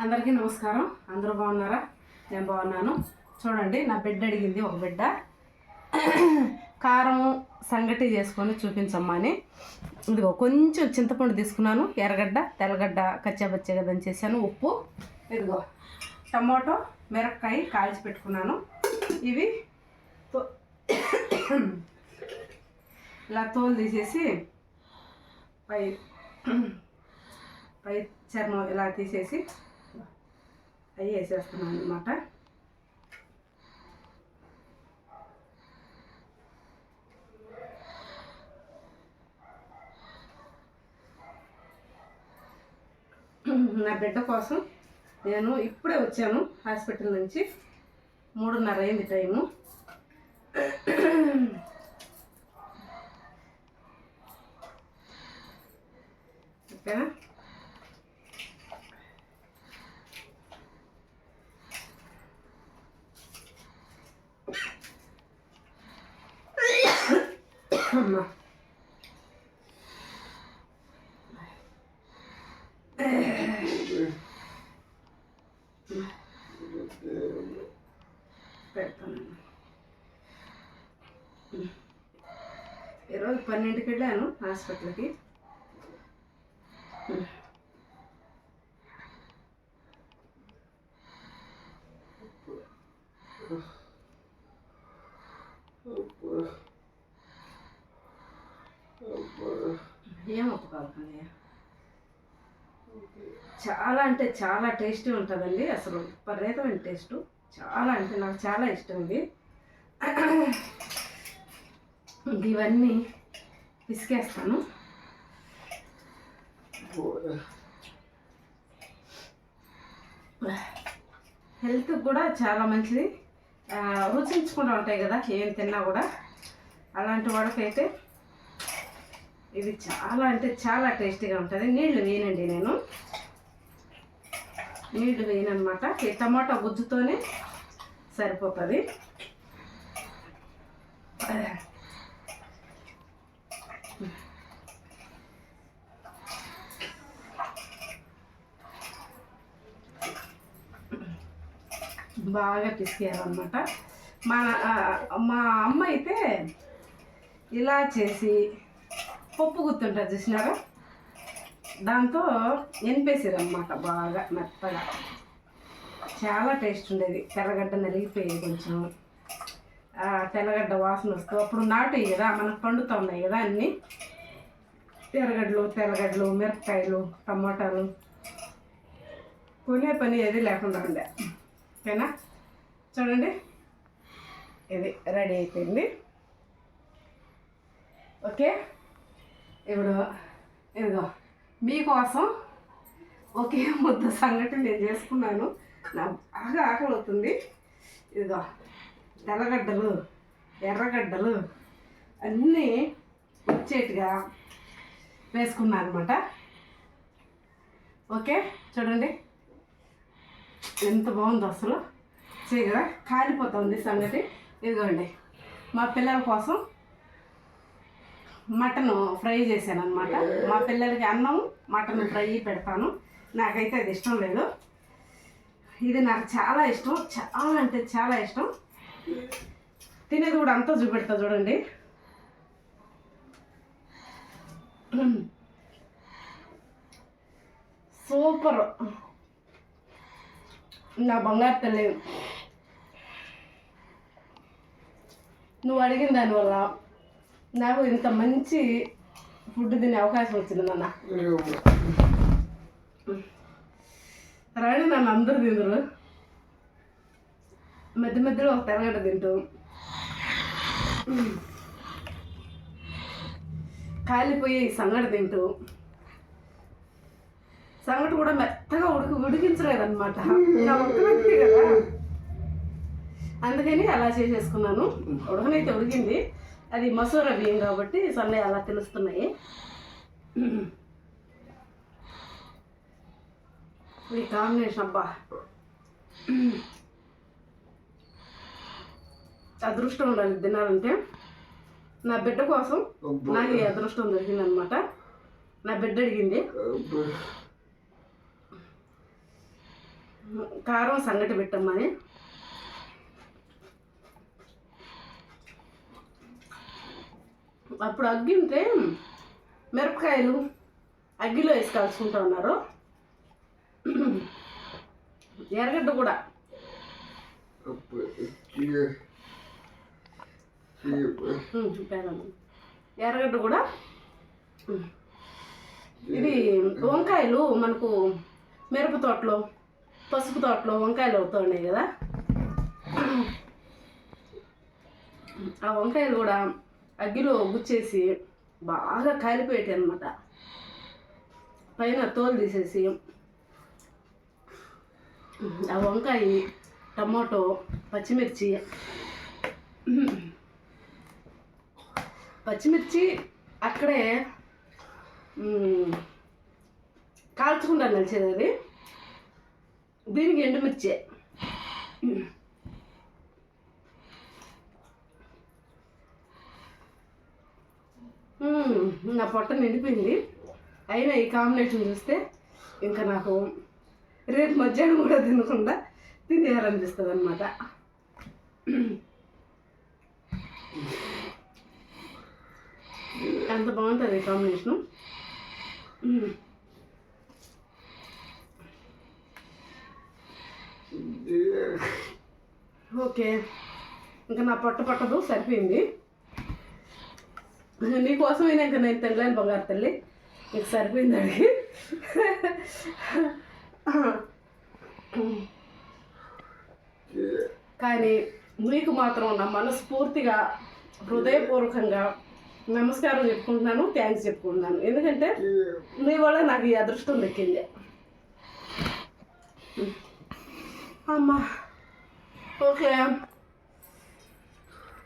అందరికీ నమస్కారం. అందరూ బాగున్నారా? నేను బాగున్నాను. చూడండి నా బిడ్డ అడిగింది ఒక బిడ్డ. కారం సంగటి చేసుకొని చూపించమ్మా అని. ఇదిగో కొంచెం చింతపండు తీసుకున్నాను. ఎర్రగడ్డ తెల్లగడ్డ కచ్చాబచ్చగా దంచేసాను ఉప్పు ఇదిగో టమాటో మిరపకాయ కాల్చి పెట్టుకున్నాను. ఇవి తో- ఇలా తోలు తీసేసి పై పై చర్మం ఇలా తీసేసి అవి వేసేస్తున్నాను అనమాట నా బిడ్డ కోసం నేను ఇప్పుడే వచ్చాను హాస్పిటల్ నుంచి. మూడున్నర అయింది టైము. ఓకేనా? అమ్మా ఈరోజు పన్నెండుకి వెళ్ళాను హాస్పిటల్కి. ఏం కానీ చాలా అంటే చాలా టేస్టీ ఉంటుందండి. అసలు విపరీతమైన టేస్ట్. చాలా అంటే నాకు చాలా ఇష్టం ఇది. ఇవన్నీ పిసికేస్తాను. హెల్త్ కూడా చాలా మంచిది. రుచించకుండా ఉంటాయి కదా ఏం తిన్నా కూడా. అలాంటి వాడికైతే ఇది చాలా అంటే చాలా టేస్టీగా ఉంటుంది. నీళ్ళు వేయనండి నేను. నీళ్ళు వేయనమాట ఈ టమాటా గుజ్జుతోనే సరిపోతుంది. బాగా పిసికేయాలన్నమాట. మా మా అమ్మ అయితే ఇలా చేసి పప్పు గుర్తుంటుంది చూసినారా? దాంతో ఎనిపేసారు బాగా మెత్తగా. చాలా టేస్ట్ ఉండేది. తెల్లగడ్డ నలిగిపోయేది కొంచెం. తెల్లగడ్డ వాసన వస్తూ అప్పుడు నాటు కదా మనకు పండుతూ ఉన్నాయి కదా అన్నీ. ఎర్రగడ్డలు తెల్లగడ్డలు మిరపకాయలు టమాటాలు. కొనే పని ఏది లేకుండా ఉండే. ఓకేనా? చూడండి. ఇది రెడీ అయిపోయింది. ఓకే? ఇప్పుడు ఇదిగో మీకోసం ఒకే ముద్ద సంగటి నేను చేసుకున్నాను. నాకు బాగా ఆకలి అవుతుంది. ఇదిగో తెల్లగడ్డలు ఎర్రగడ్డలు అన్నీ వచ్చేట్టుగా వేసుకున్నాను అనమాట ఓకే చూడండి. ఎంత బాగుందో అసలు. చేయగల కాలిపోతుంది సంగతి ఇదిగోండి మా పిల్లల కోసం మటన్ ఫ్రై చేశాను అనమాట మా పిల్లలకి అన్నం మటన్ ఫ్రై పెడతాను. నాకైతే అది ఇష్టం లేదు. ఇది నాకు చాలా ఇష్టం. చాలా అంటే చాలా ఇష్టం. తినేది కూడా అంతా చూపెడతా చూడండి. సూపర్. నా బంగారు తల్లి. నువ్వు అడిగిన దానివల్ల నాకు ఇంత మంచి ఫుడ్ తినే అవకాశం వచ్చింది నాన్న. రాణి నన్ను అందరూ తిందరు మధ్య మధ్యలో ఒక తెరగడ్డ తింటూ. కాలిపోయి సంగటి తింటూ. సంగటి కూడా మెత్తగా ఉడికి ఉడికించలేదన్నమాట. నా కదా. అందుకని అలా చేసేసుకున్నాను. ఉడకనైతే ఉడికింది. అది మసూర బియ్యం కాబట్టి సన్నయ్య అలా తెలుస్తున్నాయి. ఈ కాంబినేషన్ అబ్బా. అదృష్టం ఉండాలి తినాలంటే. నా బిడ్డ కోసం నాకు ఈ అదృష్టం దొరికిందనమాట. నా బిడ్డ అడిగింది. కారం సంగటి పెట్టమ్మని. అప్పుడు అగ్గి ఉంటే మిరపకాయలు అగ్గిలో వేసి కలుసుకుంటా ఉన్నారు ఎర్రగడ్డ కూడా. ఎర్రగడ్డ కూడా. ఇది వంకాయలు మనకు మిరప తోటలో పసుపు తోటలో వంకాయలు అవుతున్నాయి కదా ఆ వంకాయలు కూడా అగ్గిలో గుచ్చేసి బాగా కాలిపోయేటాయి అనమాట పైన తోలు తీసేసి ఆ వంకాయ టమాటో పచ్చిమిర్చి పచ్చిమిర్చి అక్కడే కాల్చుకుంటాను నలిచేది అది దీనికి ఎండుమిర్చి. నా పొట్ట నిండిపోయింది. అయినా ఈ కాంబినేషన్ చూస్తే ఇంకా నాకు రేపు మధ్యాహ్నం కూడా తినకుండా తినేయాలనిపిస్తుంది అనమాట అంత బాగుంటుంది ఈ కాంబినేషను? ఓకే. ఇంకా నా పొట్ట పట్టదు సరిపోయింది. నీకోసమైనా ఇంకా నేను తెల్లని బంగారు తల్లి. నీకు సరిపోయింది అడిగి కానీ మీకు మాత్రం నా మనస్ఫూర్తిగా హృదయపూర్వకంగా నమస్కారం చెప్పుకుంటున్నాను థ్యాంక్స్ చెప్పుకుంటున్నాను. ఎందుకంటే మీ వల్ల నాకు ఈ అదృష్టం దక్కింది. అమ్మా. ఓకే.